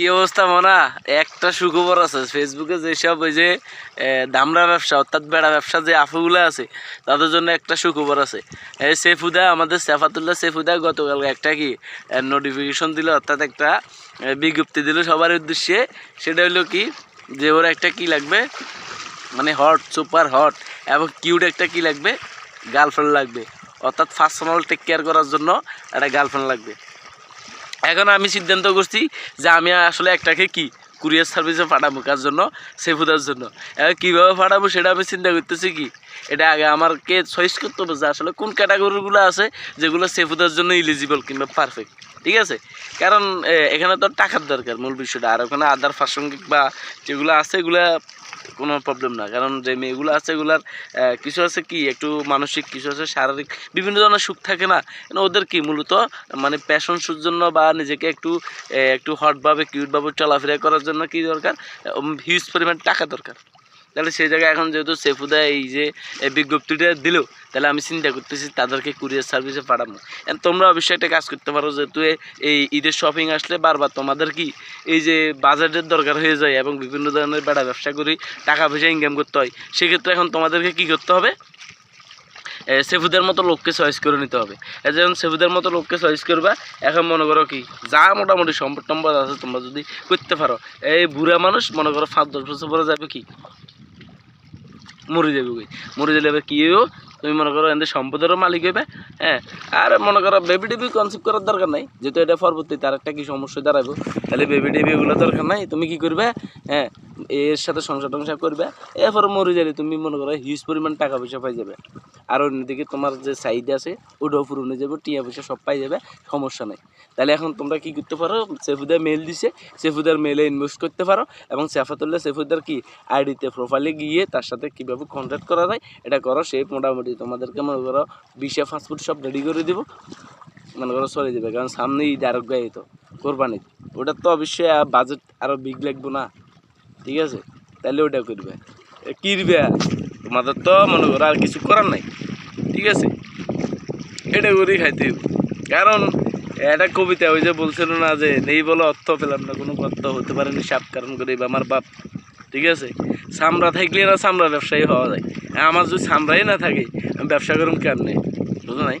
কি অবস্থা মনা? একটা সুখবর আছে ফেসবুকে যেসব ওই যে দামরা ব্যবসা, অর্থাৎ বেড়া ব্যবসা যে আফুগুলো আছে, তাদের জন্য একটা সুখবর আছে। এই সেফুদা, আমাদের সেফাতুল্লাহ সেফুদা গতকাল একটা কি নোটিফিকেশন দিল, অর্থাৎ একটা বিজ্ঞপ্তি দিল সবার উদ্দেশ্যে। সেটা হলো কি, যে ওর একটা কি লাগবে মানে হট সুপার হট এবং কিউট একটা কি লাগবে গার্লফ্রেন্ড লাগবে। অর্থাৎ পার্সোনাল টেক কেয়ার করার জন্য একটা গার্লফ্রেন্ড লাগবে। এখন আমি সিদ্ধান্ত করছি যে আমি আসলে একটাকে কি কুরিয়ার সার্ভিসে পাঠাবো কার জন্য? সেফুদার জন্য। এখন কীভাবে পাঠাবো সেটা আমি চিন্তা করতেছি কি? এটা আগে আমারকে চয়েস করতে হবে যে আসলে কোন ক্যাটাগরিগুলো আছে যেগুলো সেফুদার জন্য ইলিজিবল কিংবা পারফেক্ট ঠিক আছে? কারণ এখানে তো টাকার দরকার মূল বিষয়টা। আর ওখানে আদার প্রাসঙ্গিক বা যেগুলো আছে, এগুলা কোনো প্রবলেম না। কারণ যে মেয়েগুলো আছে, এগুলার কিছু আছে কি, একটু মানসিক, কিছু আছে শারীরিক, বিভিন্ন ধরনের সুখ থাকে না। ওদের কি মূলত মানে প্যাশন শুর জন্য বা নিজেকে একটু একটু হটভাবে কিউটভাবে চলাফেরা করার জন্য কি দরকার? হিউজ পরিমাণ টাকা দরকার। তাহলে সেই জায়গায় এখন যেহেতু সেফুদা এই যে বিজ্ঞপ্তিটা দিল, তাহলে আমি চিন্তা করতেছি তাদেরকে কুরিয়ার সার্ভিসে পাঠাবো। তোমরা অবশ্যই একটা কাজ করতে পারো, যেহেতু এই ঈদের শপিং আসলে বারবার তোমাদের কি, এই যে বাজেটের দরকার হয়ে যায় এবং বিভিন্ন ধরনের বেড়া ব্যবসা করি টাকা পয়সা ইনকাম করতে হয়, সেক্ষেত্রে এখন তোমাদেরকে কি করতে হবে? সেফুদের মতো লোককে চয়েস করে নিতে হবে। যেমন সেফুদের মতো লোককে চয়েস করবা, এখন মনে করো কি, যা মোটামুটি সম্পদ টম্পদ আছে তোমরা যদি করতে পারো, এই বুড়া মানুষ মনে করো পাঁচ দশ বছর পরে যাবে কি? মরে যাবে মরে গেলে এবার কী তুমি মনে করো এদের সম্পদেরও মালিক হইবে হ্যাঁ? আর মনে করো বেবি টেবি কনসেপ্ট করার দরকার নাই, যেহেতু এটা পরবর্তী তার একটা কি সমস্যা দাঁড়াবো তাহলে বেবি টেবি এগুলো দরকার নাই, তুমি কি করবে হ্যাঁ? এর সাথে সংসার টংসার করবে। এরপর মরে যাবে তুমি মনে করো হিউজ পরিমাণ টাকা পয়সা পাই যাবে। আর অন্যদিকে তোমার যে সাইড আছে, ওটাও পূরণ হয়ে যাবে, টিয়া পয়সা সব পাই যাবে, সমস্যা নেই। তাহলে এখন তোমরা কি করতে পারো? সেফুদার মেল দিছে, সেফুদার মেলে ইনভেস্ট করতে পারো এবং সেফাতুল্লাহ সেফুদার কি আইডিতে প্রোফাইলে গিয়ে তার সাথে কীভাবে কন্ট্যাক্ট করা যায়, এটা করো, সে মোটামুটি তোমাদেরকে মনে করো বিশা ফাস্টফুড সব রেডি করে দিব। মনে করো চলে যাবে, কারণ সামনেই ঈদ আরোগ্য গায়ে তো কোরবানি ওটার তো অবশ্যই বাজেট আরও বিগ লাগবো না। ঠিক আছে? তাহলে ওটা করবে। কিনবে তোমাদের তো মনে করো আর কিছু করার নাই। ঠিক আছে? এটা করেই খাইতে। কারণ, একটা কবিতা ওই যে বলছিল না যে, নেই বলে অর্থ পেলাম না, কোনো অর্থ হতে পারেনি সাপ কারণ করে আমার বাপ। ঠিক আছে? সামরা থাকলে না সামরা ব্যবসায়ী হওয়া যায়। আমার যদি সামরাই না থাকে, আমি ব্যবসা করুন কেমনে? বুঝো নাই?